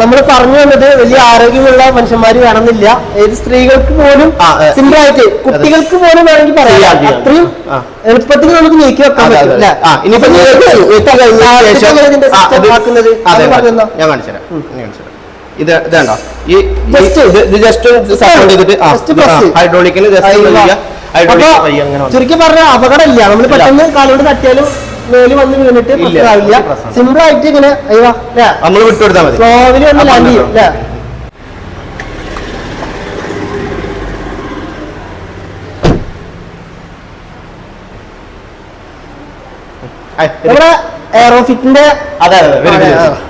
നമ്മൾ പറഞ്ഞു വന്നത് വലിയ ആരോഗ്യമുള്ള മനുഷ്യന്മാര് വേണമെന്നില്ല. ഏത് സ്ത്രീകൾക്ക് പോലും സിമ്പിൾ ആയിട്ട് കുട്ടികൾക്ക് പോലും വേണമെങ്കിൽ പറയാം. അത്രയും. എളുപ്പത്തിൽ നമുക്ക് നീക്കി വെക്കാൻ പറ്റും? ഞാൻ കാണിച്ചു തരാം. ഞാൻ ഇത് ഇതാണ്ടോ? ഈ ജസ്റ്റ് സപ്പോർട്ട് ചെയ്തിട്ട്. ഹൈഡ്രോളിക്കിന് ജസ്റ്റ്. ചുരുക്കി പറഞ്ഞ അപകടമില്ല. നമ്മൾ പെട്ടെന്ന് കാലോട് തട്ടിയാലും മേൽ വന്ന് വീണിട്ട് പ്രശ്നമാവില്ല. സിമ്പിൾ ആയിട്ട് ഇങ്ങനെ നമ്മൾ വിട്ടുകൊടുത്താൽ മതി. കേറി വന്ന് കേറി ലാൻഡ് ചെയ്യും കേറി അല്ലേ കേറി കേറി നമ്മുടെ എയറോഫിറ്റിന്റെ അതെ അതെ കേറി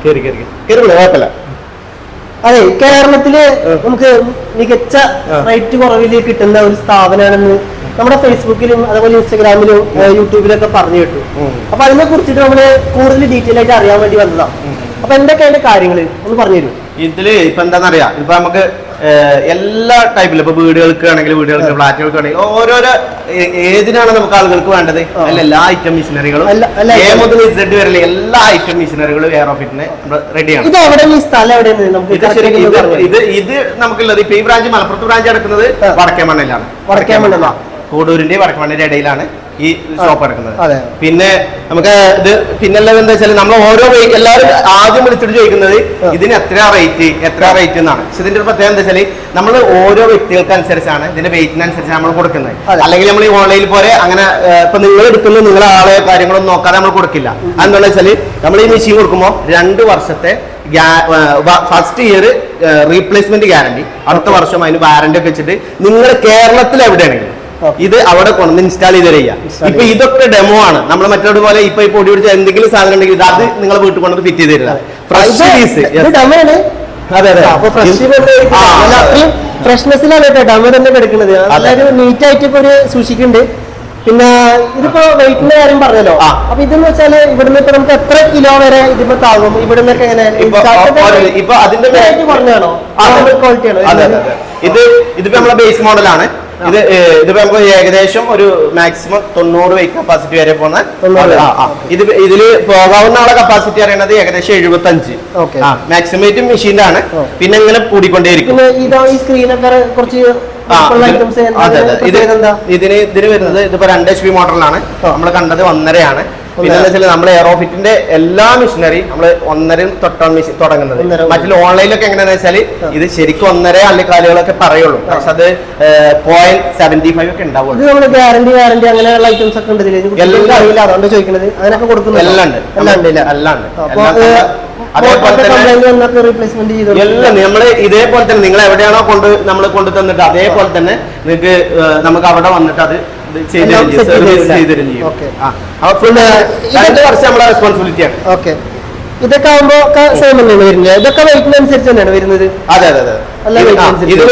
കേറി കേറി കേറി കേറി കേറി കുഴപ്പമില്ല. അതെ കേരളത്തിൽ നമുക്ക് മികച്ച. റേറ്റ് കുറവിൽ കിട്ടുന്ന ഒരു സ്ഥാപനമാണെന്ന് നമ്മുടെ ഫേസ്ബുക്കിലും അതുപോലെ ഇൻസ്റ്റാഗ്രാമിലും യൂട്യൂബിലൊക്കെ പറഞ്ഞു കേട്ടു. അപ്പൊ അതിനെ കുറിച്ചിട്ട് നമ്മൾ കൂടുതൽ ഡീറ്റെയിൽ ആയിട്ട് അറിയാൻ വേണ്ടി വന്നതാണ് അപ്പൊ എന്തൊക്കെയാണ് കാര്യങ്ങൾ ഒന്ന് പറഞ്ഞു തരൂ ഇതിൽ ഇപ്പൊ എന്താണെന്നറിയാം ഇപ്പൊ നമുക്ക് എല്ലാ ടൈപ്പിലും ഇപ്പൊ വീടുകൾക്ക് ആണെങ്കിൽ വീടുകൾക്ക് ഫ്ലാറ്റുകൾക്ക് ആണെങ്കിൽ ഓരോരോ ഏതിനാണ് നമുക്ക് ആളുകൾക്ക് വേണ്ടത്? അല്ല എല്ലാ ഐറ്റം മെഷീനറികളും എ. മുതൽ ഇസഡ് വരെയുള്ള എല്ലാ ഐറ്റം മിഷനറികളും എയർ ഓഫിറ്റിന് റെഡിയാണ് ഇത് എവിടെ ഈ സ്ഥലം എവിടെയാണ്? ഇത് ഇത് നമുക്കുള്ളത്. ഇപ്പൊ ഈ ബ്രാഞ്ച് മലപ്പുറത്ത് ബ്രാഞ്ച് എടുക്കുന്നത് വടക്കേമണ്ണയിലാണ് വടക്കേ മണ്ണിലാണ് വടക്കേ മണ്ണിലാ? കൂടൂരിന്റെ വടക്കേ മണ്ണിന്റെ ഇടയിലാണ്. ഈ ഷോപ്പ് എടുക്കുന്നത് അതെ. പിന്നെ നമുക്ക് ഇത് പിന്നെല്ലാം എന്താ വെച്ചാൽ നമ്മൾ ഓരോ എല്ലാവരും ആദ്യം വിളിച്ചിട്ട് ചോദിക്കുന്നത്. ഇതിന് എത്ര റേറ്റ് എത്ര റേറ്റ് എന്നാണ്. പക്ഷെ ഇതിന്റെ ഒരു പ്രത്യേകത എന്താ വെച്ചാൽ നമ്മൾ ഓരോ വ്യക്തികൾക്ക് അനുസരിച്ചാണ് ഇതിന്റെ വെയിറ്റിനനുസരിച്ച് നമ്മൾ കൊടുക്കുന്നത്. അല്ലെങ്കിൽ നമ്മൾ ഈ ഓൺലൈനിൽ പോലെ അങ്ങനെ ഇപ്പൊ നിങ്ങൾ എടുക്കുന്നത് നിങ്ങളെ ആളെ കാര്യങ്ങളൊന്നും നോക്കാതെ നമ്മൾ കൊടുക്കില്ല. അതെന്താണെന്ന് വെച്ചാൽ നമ്മൾ ഈ മെഷീൻ കൊടുക്കുമ്പോൾ രണ്ട് വർഷത്തെ ഫസ്റ്റ് ഇയർ റീപ്ലേസ്മെന്റ് ഗ്യാരണ്ടി അടുത്ത വർഷം അതിന് വാറണ്ടി ഒക്കെ വെച്ചിട്ട് നിങ്ങൾ കേരളത്തിൽ എവിടെയാണെങ്കിലും. ഇത് അവിടെ കൊണ്ടുവന്ന് ഇൻസ്റ്റാൾ ചെയ്ത് തരിക ഇപ്പൊ ഇതൊക്കെ ഡെമോ ആണ്. നമ്മൾ മറ്റൊരു പോലെ ഇപ്പൊ ഇപ്പൊ ഓടി പിടിച്ച എന്തെങ്കിലും സാധനം ഉണ്ടെങ്കിൽ ഇത് അത് നിങ്ങൾ വീട്ടിൽ കൊണ്ടുവന്ന് ഫിറ്റ് ചെയ്ത് തരിക ഫ്രഷ് പീസ് അതെ അതെ. അത്രയും ഫ്രഷ്നെസ്സിലാണ് കേട്ടോ ഡമ തന്നെ കിടക്കുന്നത്. അതായത് നീറ്റ് ആയിട്ട് ഇപ്പൊ ഒരു സൂക്ഷിക്കുന്നുണ്ട്. പിന്നെ ഇതിപ്പോ വെയിറ്റിന്റെ കാര്യം പറഞ്ഞല്ലോ. അപ്പൊ ഇതെന്ന് വെച്ചാൽ ഇവിടുന്ന് ഇപ്പൊ നമുക്ക് എത്ര കിലോ വരെ ഇതിപ്പോ താങ്ങും? ഇവിടുന്നൊക്കെ എങ്ങനെ അതിന്റെ. ക്വാളിറ്റി ആണോ. ഇത് ഇതിപ്പോ നമ്മളെ ബേസ് മോഡലാണ് ഇത് ഇതിപ്പോ നമുക്ക് ഏകദേശം ഒരു മാക്സിമം തൊണ്ണൂറ് വെയിറ്റ് കപ്പാസിറ്റി വരെ പോകുന്ന. ഇത് ഇതിൽ പോകാവുന്ന ആളെ കപ്പാസിറ്റി അറിയണത് ഏകദേശം എഴുപത്തി അഞ്ച് മാക്സിമം മാക്സിമേറ്റ് മെഷീന്റെ ആണ് പിന്നെ ഇങ്ങനെ കൂടിക്കൊണ്ടേയിരിക്കും. ഇതിന് ഇതിന് വരുന്നത് ഇതിപ്പോ രണ്ട് എച്ച് പി മോട്ടറിലാണ് ആ. നമ്മൾ കണ്ടത് ഒന്നരയാണ്. പിന്നെ നമ്മുടെ വെച്ചാൽ നമ്മൾ എയറോഫിറ്റിന്റെ എല്ലാ മെഷീനറി നമ്മൾ ഒന്നരയും തൊട്ടാണ് മെഷീൻ തുടങ്ങുന്നത്. മറ്റു ഓൺലൈനിലൊക്കെ എങ്ങനെയാണെന്ന് വെച്ചാൽ ഇത് ശരിക്കും ഒന്നര അല്ലിക്കാലുകളൊക്കെ കാലുകളൊക്കെ പറയുള്ളൂ. പക്ഷെ അത് പോയിന്റ് സെവന്റി ഫൈവ് ഒക്കെ ഉണ്ടാവുള്ളൂ. നമ്മൾ ഗ്യാരണ്ടി വാറണ്ടി അങ്ങനെയുള്ള ഐറ്റംസ് ഒക്കെ ഉണ്ട് എല്ലാം അറിയില്ല. അതുകൊണ്ട് ചോദിക്കുന്നത് അതിനൊക്കെ കൊടുക്കുന്നു എല്ലാം ഉണ്ട്. എല്ലാം ഉണ്ട്. എല്ലാം ഉണ്ട്. നമ്മൾ ഇതേപോലെ തന്നെ നിങ്ങൾ എവിടെയാണോ കൊണ്ട് നമ്മൾ കൊണ്ടു തന്നിട്ട് അതേപോലെ തന്നെ നിങ്ങൾക്ക് നമുക്ക് അവിടെ വന്നിട്ട് അത് ഇതൊക്കെ ആകുമ്പോ സെയിം തന്നെയാണ് വരുന്നത്. ഇതൊക്കെ വെയിറ്റിനനുസരിച്ച് തന്നെയാണ് വരുന്നത്. അതെ അതെ അതെ. എല്ലാ ഇത്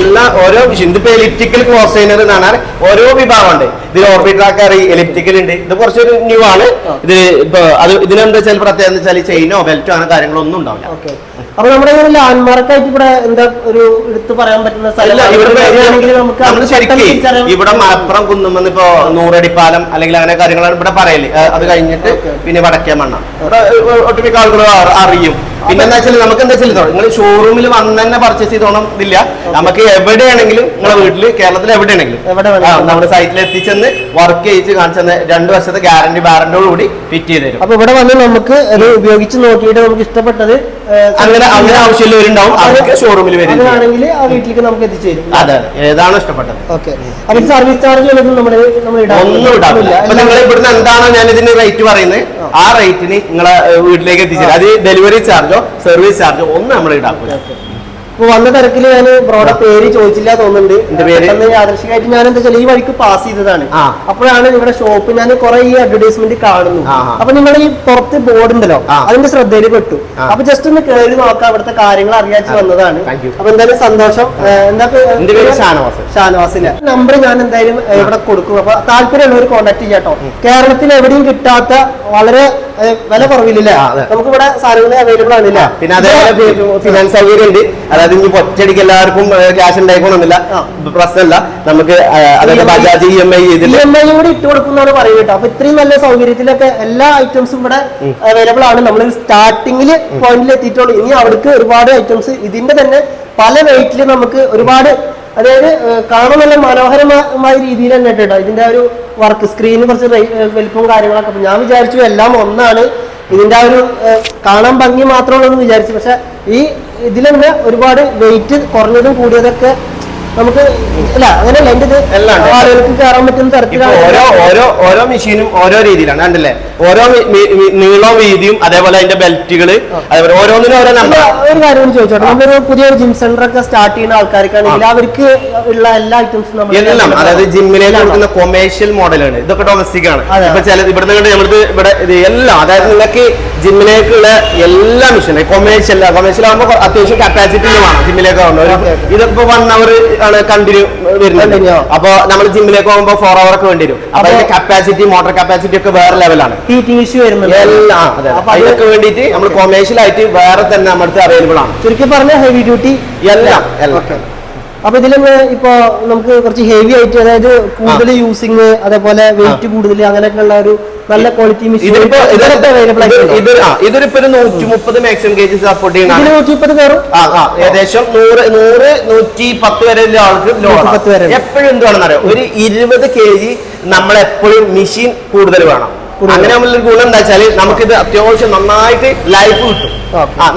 എല്ലാ ഓരോ ഇതിപ്പോ എലിപ്റ്റിക്കൽ ക്രോസ് ചെയ്യുന്നത് എന്ന് പറഞ്ഞാൽ ഓരോ വിഭാഗമുണ്ട്. ഇതിൽ ഓർബിട്രാക്കർ എലിപ്റ്റിക്കൽ ഉണ്ട്. ഇത് കുറച്ചൊരു ന്യൂ ആണ്. ഇത് ഇപ്പൊ അത് ഇതിനെന്താ വെച്ചാൽ പ്രത്യേകത വെച്ചാൽ ചെയിനോ ബെൽറ്റോ അങ്ങനെ കാര്യങ്ങളൊന്നും ഉണ്ടാവില്ല. അപ്പൊ നമ്മുടെ ലാൻഡ്മാർക്ക് ആയിട്ട് ഇവിടെ എന്താ ഒരു എടുത്തു പറയാൻ പറ്റുന്ന സ്ഥലം ഇവിടെ മലപ്പുറം കുന്നുമെന്ന് ഇപ്പൊ നൂറടിപ്പാലം അല്ലെങ്കിൽ അങ്ങനെ കാര്യങ്ങളാണ് ഇവിടെ പറയൽ. അത് കഴിഞ്ഞിട്ട് പിന്നെ വടക്കേ മണ്ണ ഇവിടെ ഒട്ടുമിക്ക ആളുകളും അറിയും. പിന്നെ എന്താ വെച്ചാൽ നമുക്ക് എന്താ വെച്ചാൽ നിങ്ങൾ ഷോറൂമിൽ വന്ന് തന്നെ പർച്ചേസ് ചെയ്തോണം ഇതില്ല നമുക്ക് എവിടെയാണെങ്കിലും നിങ്ങളെ വീട്ടിൽ കേരളത്തിൽ എവിടെയാണെങ്കിലും. നമ്മുടെ സൈറ്റിൽ എത്തിച്ചെന്ന് വർക്ക് ചെയ്യിച്ച് കാണിച്ചെന്ന് രണ്ട് വർഷത്തെ ഗ്യാരണ്ടി വാറന്റിയോട് കൂടി ഫിറ്റ് ചെയ്ത് തരും. അപ്പൊ ഇവിടെ വന്ന് നമുക്ക് അത് ഉപയോഗിച്ച് നോക്കിയിട്ട് നമുക്ക് ഇഷ്ടപ്പെട്ടത് അങ്ങനെ അങ്ങനെ ആവശ്യമുള്ളവരുണ്ടാവും. അവർക്ക് ഷോറൂമിൽ വരുന്നതാണെങ്കിൽ. ആ വീട്ടിലേക്ക് നമുക്ക് എത്തിച്ചു തരും. അതെ അതെ. ഏതാണോ ഇഷ്ടപ്പെട്ടത്? ഓക്കെ. അപ്പൊ സർവീസ് ചാർജ് ഒന്നും നമ്മൾ നമ്മൾ ഒന്നും ഇടാറില്ല. നിങ്ങൾ ഇവിടുന്ന് എന്താണോ ഞാൻ ഇതിന് റേറ്റ് പറയുന്നത്? ആ റേറ്റിന് നിങ്ങളെ വീട്ടിലേക്ക് എത്തിച്ചേരും അത് ഡെലിവറി ചാർജോ സർവീസ് ചാർജോ ഒന്നും നമ്മൾ ഈടാക്കില്ല ഇപ്പൊ വന്ന തിരക്കിൽ ഞാൻ ബ്രോയുടെ പേര് ചോദിച്ചില്ല തോന്നുന്നുണ്ട്. എന്റെ പേര്? ആദർശികമായിട്ട് യാദൃശികമായിട്ട് ഞാൻ എന്താ വെച്ചാൽ ഈ വഴിക്ക് പാസ് ചെയ്തതാണ്. അപ്പോഴാണ് ഇവിടെ ഷോപ്പ് ഞാൻ കുറെ ഈ അഡ്വർടൈസ്മെന്റ് കാണുന്നു. അപ്പൊ നിങ്ങൾ ഈ പുറത്ത് ബോർഡ് ഉണ്ടല്ലോ അതിന്റെ ശ്രദ്ധയിൽ പെട്ടു. അപ്പൊ ജസ്റ്റ് ഒന്ന് കയറി നോക്കാം അവിടുത്തെ കാര്യങ്ങൾ അറിയാച്ച് വന്നതാണ്. അപ്പൊ എന്തായാലും സന്തോഷം. എന്താ ഷാനവാസ്. ഷാനവാസിന്റെ നമ്പർ ഞാൻ എന്തായാലും ഇവിടെ കൊടുക്കും. അപ്പൊ താല്പര്യമുള്ളവർ കോൺടാക്ട് ചെയ്യാട്ടോ. കേരളത്തിൽ എവിടെയും കിട്ടാത്ത വളരെ വില കുറവില്ല നമുക്കിവിടെ നമുക്ക് ഇവിടെ സാധനങ്ങൾ അവൈലബിൾ ആണില്ല? പിന്നെ അതേപോലെ ഫിനാൻസ് സൗകര്യം ഉണ്ട് അതായത് ഇനി ഒറ്റയടിക്ക് എല്ലാവർക്കും ക്യാഷ് ഉണ്ടായിക്കോണമെന്നില്ല പ്രശ്നമല്ല. നമുക്ക് അതായത് Bajaj E M I E M I കൂടി ഇട്ട് കൊടുക്കുന്നതാണ് പറയുന്നത് കേട്ടോ. അപ്പൊ ഇത്രയും നല്ല സൗകര്യത്തിലൊക്കെ എല്ലാ ഐറ്റംസും ഇവിടെ അവൈലബിൾ ആണ്. നമ്മൾ സ്റ്റാർട്ടിങ്ങിൽ പോയിന്റിൽ എത്തിയിട്ടുള്ളൂ. ഇനി അവിടേക്ക് ഒരുപാട് ഐറ്റംസ് ഇതിന്റെ തന്നെ പല വെയിറ്റിൽ നമുക്ക് ഒരുപാട് അതായത് കാണാൻ നല്ല മനോഹരമായ രീതിയിൽ തന്നെ കേട്ടോ. ഇതിന്റെ ഒരു വർക്ക് സ്ക്രീനിന് കുറച്ച് വലിപ്പവും കാര്യങ്ങളൊക്കെ. ഞാൻ വിചാരിച്ചു എല്ലാം ഒന്നാണ്. ഇതിന്റെ ഒരു കാണാൻ ഭംഗി മാത്രമുള്ളൂ എന്ന് വിചാരിച്ചു. പക്ഷെ ഈ ഇതിൽ ഒരുപാട് വെയിറ്റ് കുറഞ്ഞതും കൂടിയതൊക്കെ നമുക്ക് അല്ല അങ്ങനെയല്ല എന്റെ ഇത്. ആളുകൾക്ക് കയറാൻ പറ്റുന്ന തരത്തിലാണ് ഓരോ ഓരോ ഓരോ മെഷീനും ഓരോ രീതിയിലാണ് കണ്ടില്ലേ? ഓരോ നീളവും വീതിയും അതേപോലെ അതിന്റെ ബെൽറ്റുകൾ അതേപോലെ ഓരോന്നിനും ഓരോ നമ്പർ ഒരു കാര്യം ചോദിച്ചോട്ടെ? നമ്മളൊരു പുതിയൊരു ജിം സെന്റർ ഒക്കെ സ്റ്റാർട്ട് ചെയ്യുന്ന ആൾക്കാർക്കാണെങ്കിൽ അവർക്ക് ഉള്ള എല്ലാ ഐറ്റംസും നമ്മൾ എല്ലാം അതായത് ജിമ്മിലേക്ക് കൊടുക്കുന്ന കൊമേഴ്ഷ്യൽ മോഡലാണ് ഇതൊക്കെ ഡൊമസ്റ്റിക് ആണ്. ഇപ്പൊ ചില ഇവിടുന്ന് കണ്ട് നമ്മൾക്ക് ഇവിടെ ഇത് എല്ലാം അതായത് നിങ്ങൾക്ക് ജിമ്മിലേക്കുള്ള എല്ലാ മെഷീനും കൊമേഴ്ഷ്യൽ കൊമേഴ്ഷ്യൽ ആകുമ്പോൾ അത്യാവശ്യം കപ്പാസിറ്റി വേണം ജിമ്മിലേക്ക് ആവുമ്പോൾ. ഇതിപ്പോ വൺ അവർ ആണ് കണ്ടിന്യൂ വരുന്നത്. അപ്പൊ നമ്മൾ ജിമ്മിലേക്ക് പോകുമ്പോൾ ഫോർ അവർ ഒക്കെ വേണ്ടി വരും അപ്പൊ അതിന്റെ കപ്പാസിറ്റി മോട്ടോർ കപ്പാസിറ്റി ഒക്കെ വേറെ ലെവലാണ് ഹീറ്റിംഗ് ഇഷ്യൂ വരുന്നത് എല്ലാം അതിനൊക്കെ വേണ്ടിയിട്ട് നമ്മൾ കൊമേഴ്ഷ്യൽ ആയിട്ട് വേറെ തന്നെ നമ്മുടെ അവൈലബിൾ ആണ്. ചുരുക്കി പറഞ്ഞ ഹെവി ഡ്യൂട്ടി എല്ലാം എല്ലാം. അപ്പൊ ഇതിൽ ഇപ്പോ നമുക്ക് കുറച്ച് ഹെവി ആയിട്ട് അതായത് കൂടുതൽ യൂസിങ് അതേപോലെ വെയിറ്റ് കൂടുതൽ അങ്ങനെയൊക്കെ ഉള്ള ഒരു നല്ല ക്വാളിറ്റി ഇത് ഇത് ഇതൊരിപ്പോ ഒരു നൂറ്റി മുപ്പത് മാക്സിമം സപ്പോർട്ട് മുപ്പത് കയറും? ആ ആ ഏകദേശം നൂറ് നൂറ് നൂറ്റി പത്ത് വരെ ആൾക്ക് നൂറ്റിപ്പത്ത് എപ്പോഴും എന്ത് വേണമെന്ന് അറിയാം ഒരു ഇരുപത് കെ ജി നമ്മളെപ്പോഴും മെഷീൻ കൂടുതൽ വേണം. അങ്ങനെ നമ്മളൊരു ഗുണം എന്താ വെച്ചാൽ നമുക്കിത് അത്യാവശ്യം നന്നായിട്ട് ലൈഫ് കിട്ടും.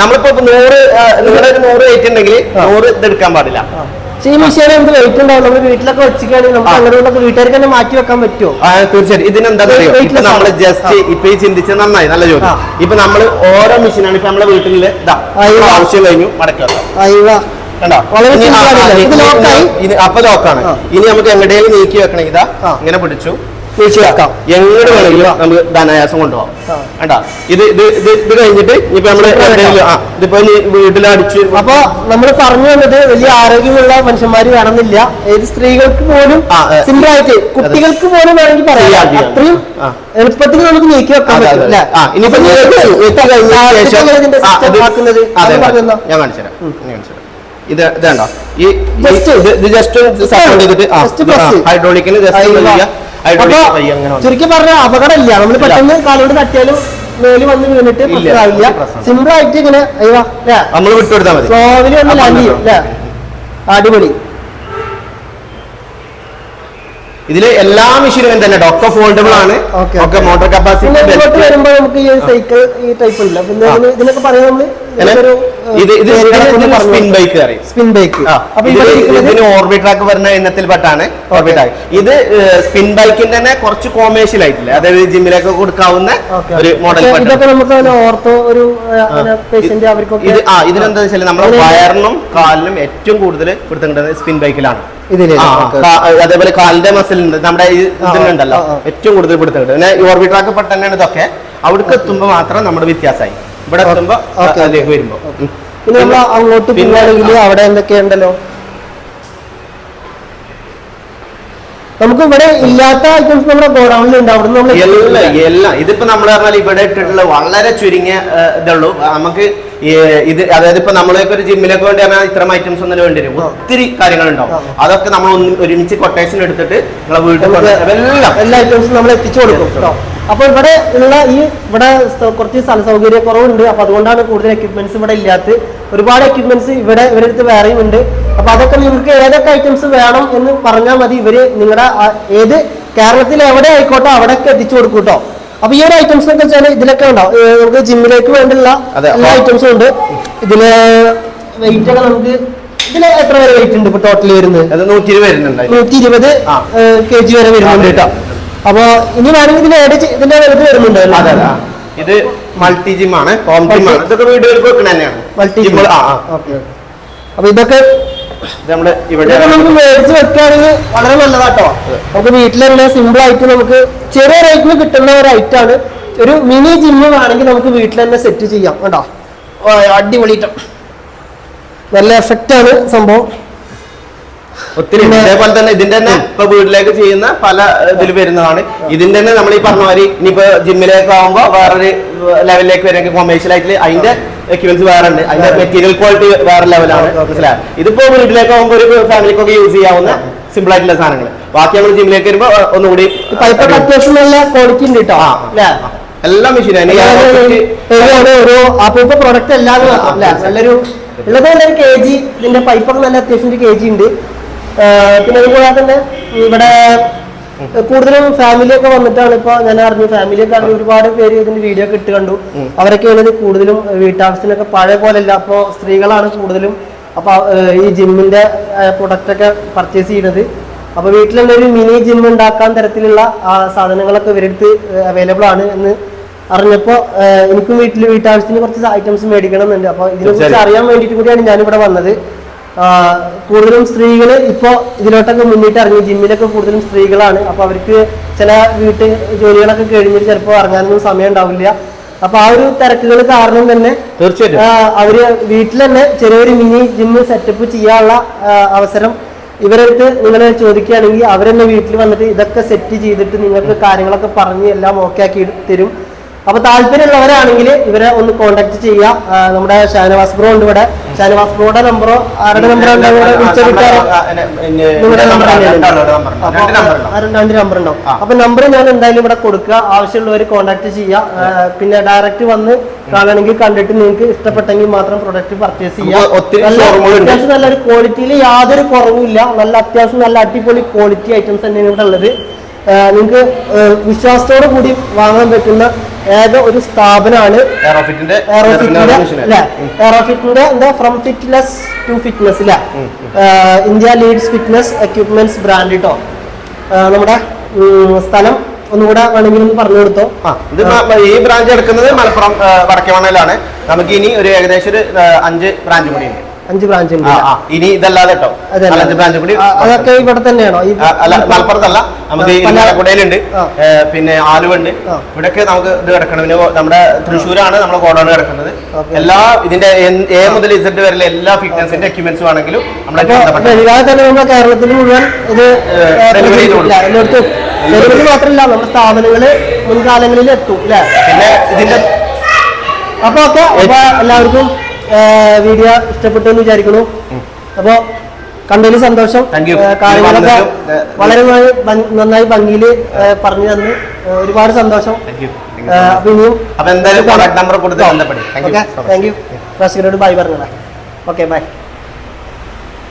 നമ്മളിപ്പോ നൂറ് നിങ്ങളൊരു നിങ്ങളുടെ ഒരു നൂറ് വെയിറ്റ് ഉണ്ടെങ്കിൽ. നൂറ് ഇതെടുക്കാൻ പാടില്ല. പക്ഷേ ഈ മെഷീൻ എന്ത് വെയിറ്റ് ഉണ്ടാവും. നമ്മൾ വീട്ടിലൊക്കെ വെച്ചിട്ടാണെങ്കിൽ നമുക്ക് അങ്ങനെ കൊണ്ടൊക്കെ വീട്ടുകാർക്ക് തന്നെ മാറ്റി വെക്കാൻ പറ്റുമോ? ആ, തീർച്ചയായും ഇതിനെന്താ ഇപ്പൊ നമ്മൾ. ജസ്റ്റ് ഇപ്പൊ ഈ ചിന്തിച്ചത് നന്നായി. നല്ല ജോലി. ഇപ്പൊ നമ്മൾ ഓരോ മെഷീനാണ് ഇപ്പൊ ഇതാ അയ്യോ. ആവശ്യം കഴിഞ്ഞു. മടക്കുക അപ്പൊ ലോക്കാണ് ഇനി നമുക്ക് എങ്ങടേലും നീക്കി വെക്കണം. ഇതാ. ഇങ്ങനെ പിടിച്ചു. വെക്കാം എങ്ങോട്ട് വേണമെങ്കിലും നമുക്ക് ധനായാസം കൊണ്ടുപോകാം. വേണ്ട ഇത് ഇത് ഇത് ഇത് കഴിഞ്ഞിട്ട് ഇപ്പൊ നമ്മൾ ഇതിപ്പോ വീട്ടിൽ വീട്ടിലടിച്ച് അപ്പൊ നമ്മൾ പറഞ്ഞു വന്നത് വലിയ ആരോഗ്യമുള്ള മനുഷ്യന്മാര് വേണമെന്നില്ല. ഏത് സ്ത്രീകൾക്ക് പോലും സിമ്പിൾ ആയിട്ട് കുട്ടികൾക്ക് പോലും വേണമെങ്കിൽ പറയാം. അത്രയും. എളുപ്പത്തിൽ നമുക്ക് നീക്കി വെക്കാൻ അതെ, പറ്റും ആ, ഇനിയിപ്പോ ഞാൻ കാണിച്ചുതരാം ഇത് ഇതേണ്ട ഈ ജസ്റ്റ് ഇത് ജസ്റ്റ്. ഹൈഡ്രോളിക്കിന് ജസ്റ്റ് ചുരുക്കി പറഞ്ഞ അപകടമില്ല. നമ്മൾ പെട്ടെന്ന് കാലോട് തട്ടിയാലും മേൽ വന്ന് വീണിട്ട് പ്രശ്നമാവില്ല സിമ്പിൾ ആയിട്ട് ഇങ്ങനെ നമ്മൾ വിട്ടുകൊടുത്താൽ മതി. സ്ലോവിൽ ഒന്ന് അപ്പൊ ലാൻഡ് ചെയ്യും അല്ലേ അടിപൊളി. ഇതിൽ എല്ലാ മെഷീനും തന്നെ ഡോക്ടർ ഫോൾഡബിൾ ആണ്. ഒക്കെ മോട്ടോർ കപ്പാസിറ്റി വരുമ്പോ നമുക്ക് ഈ സൈക്കിൾ ഈ ടൈപ്പ് ഇല്ല പിന്നെ ഇതിനൊക്കെ പറയാം നമ്മൾ സ്പിൻ ബൈക്ക് സ്പിൻ ബൈക്ക് ഇതിന് ഓർബിറ്റ് ട്രാക്ക് വരുന്ന ഇനത്തിൽ പെട്ടാണ് ഓർബിറ്റ് ട്രാക്ക് ഇത് സ്പിൻ ബൈക്കിന്റെ തന്നെ കുറച്ച് കോമേഴ്ഷ്യൽ ആയിട്ടില്ല? അതായത് ജിമ്മിലൊക്കെ കൊടുക്കാവുന്ന ഒരു മോഡൽ ഇതൊക്കെ നമുക്ക് ഓർത്തോ ഒരു ഇത് ആ ഇതിനെന്താ വെച്ചാൽ നമ്മുടെ വയറിനും കാലിനും ഏറ്റവും കൂടുതൽ കൊടുത്തിട്ടുള്ളത് സ്പിൻ ബൈക്കിലാണ് അതേപോലെ കാലിന്റെ മസിൽ ഉണ്ട്. നമ്മുടെ ഇതിനുണ്ടല്ലോ. ഏറ്റവും കൂടുതൽ പിടുത്തുണ്ട് പിന്നെ ഈ ഓർബിറ്റ് ട്രാക്ക് പെട്ടെന്നാണ് ഇതൊക്കെ. അവിടേക്ക് എത്തുമ്പോൾ മാത്രം നമ്മുടെ വ്യത്യാസമായി. ഇവിടെ എത്തുമ്പോ. അതിലേക്ക് വരുമ്പോൾ പിന്നെ നമ്മൾ അങ്ങോട്ട് പോവുകയാണെങ്കിൽ അവിടെ എന്തൊക്കെയുണ്ടല്ലോ? നമുക്ക് ഇവിടെ ഇല്ലാത്ത ഐറ്റംസ് നമ്മുടെ ഗോഡൌണിൽ ഉണ്ട് അവിടെ നമ്മൾ എല്ലാം എല്ലാം. ഇതിപ്പോ നമ്മൾ പറഞ്ഞാൽ ഇവിടെ ഇട്ടിട്ടുള്ള വളരെ ചുരുങ്ങിയ ഇതുള്ളൂ. നമുക്ക് ഇത് അതായത് ഇപ്പൊ നമ്മളൊക്കെ ഒരു ജിമ്മിലൊക്കെ വേണ്ടി പറഞ്ഞാൽ ഇത്തരം ഐറ്റംസ് ഒന്നും വേണ്ടി വരും ഒത്തിരി കാര്യങ്ങളുണ്ടാവും. ഉണ്ടാവും അതൊക്കെ നമ്മൾ ഒന്ന് ഒരുമിച്ച് കൊട്ടേഷൻ എടുത്തിട്ട് നിങ്ങളെ വീട്ടിൽ എല്ലാം എല്ലാ ഐറ്റംസും നമ്മൾ എത്തിച്ചു കൊടുക്കും കേട്ടോ? അപ്പൊ ഇവിടെ ഉള്ള ഈ ഇവിടെ കുറച്ച് സ്ഥല സൗകര്യ കുറവുണ്ട്. അപ്പൊ അതുകൊണ്ടാണ് കൂടുതൽ എക്യുപ്മെന്റ്സ് ഇവിടെ ഇല്ലാത്ത. ഒരുപാട് എക്യുപ്മെന്റ്സ് ഇവിടെ ഇവരുടെ അടുത്ത് വേറെയും ഉണ്ട്. അപ്പൊ അതൊക്കെ നിങ്ങൾക്ക് ഏതൊക്കെ ഐറ്റംസ് വേണം എന്ന് പറഞ്ഞാൽ മതി. ഇവർ നിങ്ങളുടെ ഏത് കേരളത്തിൽ എവിടെ ആയിക്കോട്ടെ അവിടെയൊക്കെ എത്തിച്ചു കൊടുക്കും കേട്ടോ അപ്പൊ ഈ ഒരു ഐറ്റംസ് ഒക്കെ വെച്ചാൽ ഇതിലൊക്കെ ഉണ്ടാവും നമുക്ക് ജിമ്മിലേക്ക് വേണ്ടിയുള്ള. എല്ലാ ഐറ്റംസും ഉണ്ട്. ഇതിൽ വെയിറ്റ് ഒക്കെ നമുക്ക് ഇതിലെ എത്ര വരെ വെയിറ്റ് ഉണ്ട് ഇപ്പൊ ടോട്ടലി വരുന്നത്? നൂറ്റി ഇരുപത്. കെ ജി വരെ വരുന്നുണ്ട് കേട്ടോ. അപ്പൊ ഇനി വേണമെങ്കിൽ ഇതിന്റെ ഇതിന്റെ ഇത് വരുന്നുണ്ട് അതെ ഇത് മൾട്ടി ജിം ആണ്. ഹോം ജിം ആണ്. ഇതൊക്കെ വീടുകൾക്ക് വെക്കണ തന്നെയാണ്. Multi gym. ആ. അപ്പൊ ഇതൊക്കെ ഇത് ഇവിടെ നമുക്ക് മേടിച്ച് വെക്കുകയാണെങ്കിൽ വളരെ നല്ലതാട്ടോ. നമുക്ക് വീട്ടിലുള്ള സിമ്പിൾ ആയിട്ട് നമുക്ക് ചെറിയ റേറ്റിന് കിട്ടുന്ന ഒരു ഐറ്റം ആണ്. ഒരു മിനി ജിമ്മ് വേണമെങ്കിൽ നമുക്ക് വീട്ടിൽ തന്നെ സെറ്റ് ചെയ്യാം. കേട്ടോ അടിപൊളി item. നല്ല എഫക്റ്റ് ആണ് സംഭവം. ഒത്തിരി ഇതേപോലെ തന്നെ ഇതിന്റെ തന്നെ ഇപ്പൊ വീട്ടിലേക്ക് ചെയ്യുന്ന പല ഇതിൽ വരുന്നതാണ്. ഇതിന്റെ തന്നെ നമ്മൾ ഈ പറഞ്ഞ മാതിരി ഇനിയിപ്പോ ജിമ്മിലേക്ക് ആകുമ്പോ വേറൊരു ലെവലിലേക്ക് വരുമെങ്കിൽ കൊമേഴ്ഷ്യൽ ആയിട്ട് അതിന്റെ എക്യുപ്മെന്റ്സ് വേറെ ഉണ്ട്. അതിന്റെ മെറ്റീരിയൽ ക്വാളിറ്റി വേറെ ലെവലാണ് മനസ്സിലായത് ഇതിപ്പോ വീട്ടിലേക്ക് ആകുമ്പോ ഒരു ഫാമിലിക്കൊക്കെ യൂസ് ചെയ്യാവുന്ന സിമ്പിൾ ആയിട്ടുള്ള സാധനങ്ങൾ ബാക്കി നമ്മൾ ജിമ്മിലേക്ക് വരുമ്പോ ഒന്നുകൂടി അത്യാവശ്യം നല്ല ക്വാളിറ്റി ഉണ്ട് കേട്ടോ എല്ലാ മെഷീനും പ്രൊഡക്റ്റ് എല്ലാവരും നല്ലൊരു ഉള്ളത് കൊണ്ട് ഒരു കെ ജി ഇതിന്റെ പൈപ്പൊക്കെ നല്ല അത്യാവശ്യം ഒരു കെ ജി ഉണ്ട്. പിന്നെ അതുകൂടാതെ തന്നെ ഇവിടെ കൂടുതലും ഫാമിലിയൊക്കെ വന്നിട്ടാണ് ഇപ്പൊ ഞാൻ അറിഞ്ഞു ഫാമിലിയൊക്കെ അറിഞ്ഞു ഒരുപാട് പേര് ഇതിന്റെ വീഡിയോ ഒക്കെ ഇട്ട് കണ്ടു. അവരൊക്കെയാണ് ഇത് കൂടുതലും വീട്ടാവശ്യത്തിനൊക്കെ പഴയ പോലെയല്ല അപ്പൊ സ്ത്രീകളാണ് കൂടുതലും അപ്പൊ ഈ ജിമ്മിന്റെ പ്രൊഡക്റ്റ് ഒക്കെ പർച്ചേസ് ചെയ്യുന്നത് അപ്പൊ വീട്ടിലുള്ള ഒരു മിനി ജിം ഉണ്ടാക്കാൻ തരത്തിലുള്ള സാധനങ്ങളൊക്കെ ഇവരെടുത്ത് അവൈലബിൾ ആണ് എന്ന് അറിഞ്ഞപ്പോ എനിക്കും വീട്ടിൽ വീട്ടാവശ്യത്തിന് കുറച്ച് ഐറ്റംസ് മേടിക്കണം എന്നുണ്ട് അപ്പൊ ഇതിനെ കുറിച്ച് അറിയാൻ വേണ്ടിയിട്ട് കൂടിയാണ് ഞാനിവിടെ വന്നത്. കൂടുതലും സ്ത്രീകൾ ഇപ്പോൾ ഇതിലോട്ടൊക്കെ മുന്നിട്ട് ഇറങ്ങി ജിമ്മിലൊക്കെ കൂടുതലും സ്ത്രീകളാണ്. അപ്പോൾ അവർക്ക് ചില വീട്ട് ജോലികളൊക്കെ കഴിഞ്ഞിട്ട് ചിലപ്പോൾ ഇറങ്ങാനൊന്നും സമയം ഉണ്ടാവില്ല. അപ്പൊ ആ ഒരു തിരക്കുകൾ കാരണം തന്നെ തീർച്ചയായിട്ടും. അവർ വീട്ടിൽ തന്നെ ചെറിയൊരു മിനി ജിമ്മ് സെറ്റപ്പ് ചെയ്യാനുള്ള അവസരം ഇവരടുത്ത് നിങ്ങൾ ചോദിക്കുകയാണെങ്കിൽ അവരെന്നെ വീട്ടിൽ വന്നിട്ട് ഇതൊക്കെ സെറ്റ് ചെയ്തിട്ട് നിങ്ങൾക്ക് കാര്യങ്ങളൊക്കെ പറഞ്ഞ് എല്ലാം ഓക്കെ ആക്കി തരും. അപ്പൊ താല്പര്യമുള്ളവരാണെങ്കിൽ ഇവരെ ഒന്ന് കോൺടാക്ട് ചെയ്യുക. നമ്മുടെ ഷാനവാസ് ബ്രോ ഉണ്ട് ഇവിടെ. ഷാനവാസ് ബ്രോയുടെ നമ്പറോ ആരുടെ നമ്പറോ രണ്ട് നമ്പർ ഉണ്ടാവും. അപ്പൊ നമ്പർ ഞാൻ എന്തായാലും ഇവിടെ കൊടുക്കുക. ആവശ്യമുള്ളവർ കോൺടാക്ട് ചെയ്യുക. പിന്നെ ഡയറക്റ്റ് വന്ന് കാണണമെങ്കിൽ കണ്ടിട്ട് നിങ്ങൾക്ക് ഇഷ്ടപ്പെട്ടെങ്കിൽ മാത്രം പ്രൊഡക്റ്റ് പർച്ചേസ് ചെയ്യാം അത്യാവശ്യം നല്ലൊരു ക്വാളിറ്റിയിൽ യാതൊരു കുറവുമില്ല. നല്ല അത്യാവശ്യം നല്ല അടിപൊളി ക്വാളിറ്റി ഐറ്റംസ് തന്നെയാണ് ഇവിടെ ഉള്ളത്. നിങ്ങൾക്ക് വിശ്വാസത്തോടു കൂടി വാങ്ങാൻ പറ്റുന്ന ഏക ഒരു സ്ഥാപനമാണ് എയറോഫിറ്റിന്റെ എയറോഫിറ്റിന്റെ എന്താ? ഫ്രം ഫിറ്റ്നസ് ടു ഫിറ്റ്നസ് ഇല്ല. India leads fitness equipments brand കേട്ടോ നമ്മുടെ സ്ഥലം ഒന്നുകൂടെ വേണമെങ്കിൽ ഒന്ന് പറഞ്ഞു കൊടുത്തോ? ആ, ഇത് ഈ ബ്രാഞ്ച് എടുക്കുന്നത് മലപ്പുറം വടക്കേ വടക്കേമണ്ണയിലാണ് നമുക്ക് ഇനി ഒരു ഏകദേശം ഒരു അഞ്ച് ബ്രാഞ്ച് കൂടി ഉണ്ട്. അഞ്ച് ബ്രാഞ്ച് ഉണ്ട്. ഇനി ഇതല്ലാതെ കേട്ടോ. അഞ്ച് ബ്രാഞ്ച് കൂടി അതൊക്കെ ഇവിടെ തന്നെയാണോ? അല്ല മലപ്പുറത്തല്ല. നമുക്ക് മലക്കുടയിലുണ്ട് പിന്നെ ആലുവ ഉണ്ട് ഇവിടെയൊക്കെ നമുക്ക് ഇത് കിടക്കണം. പിന്നെ നമ്മുടെ തൃശ്ശൂരാണ് നമ്മുടെ ഗോഡൌൺ കിടക്കുന്നത്. എല്ലാ ഇതിന്റെ എ മുതൽ ഇസഡ് വരെ എല്ലാ ഫിറ്റ്നസിന്റെ എക്യുപ്മെന്റ്സും ആണെങ്കിലും നമ്മുടെ തന്നെ നമ്മുടെ കേരളത്തിൽ മുഴുവൻ ഇത് എല്ലായിടത്തും മാത്രമല്ല നമ്മുടെ സ്ഥാപനങ്ങൾ മുൻകാലങ്ങളിൽ എത്തും അല്ലേ പിന്നെ ഇതിന്റെ അപ്പൊ ഓക്കെ അപ്പൊ എല്ലാവർക്കും വീഡിയോ ഇഷ്ടപ്പെട്ടു എന്ന് വിചാരിക്കുന്നു അപ്പൊ കണ്ടതിൽ സന്തോഷം. കാര്യങ്ങളൊക്കെ വളരെ നന്നായി ഭംഗി- നന്നായി ഭംഗിയിൽ പറഞ്ഞു തന്നു. ഒരുപാട് സന്തോഷം. അപ്പൊ ഇനിയും താങ്ക് യു പ്രേക്ഷകരോട് ബൈ പറഞ്ഞതാ ഓക്കെ ബൈ.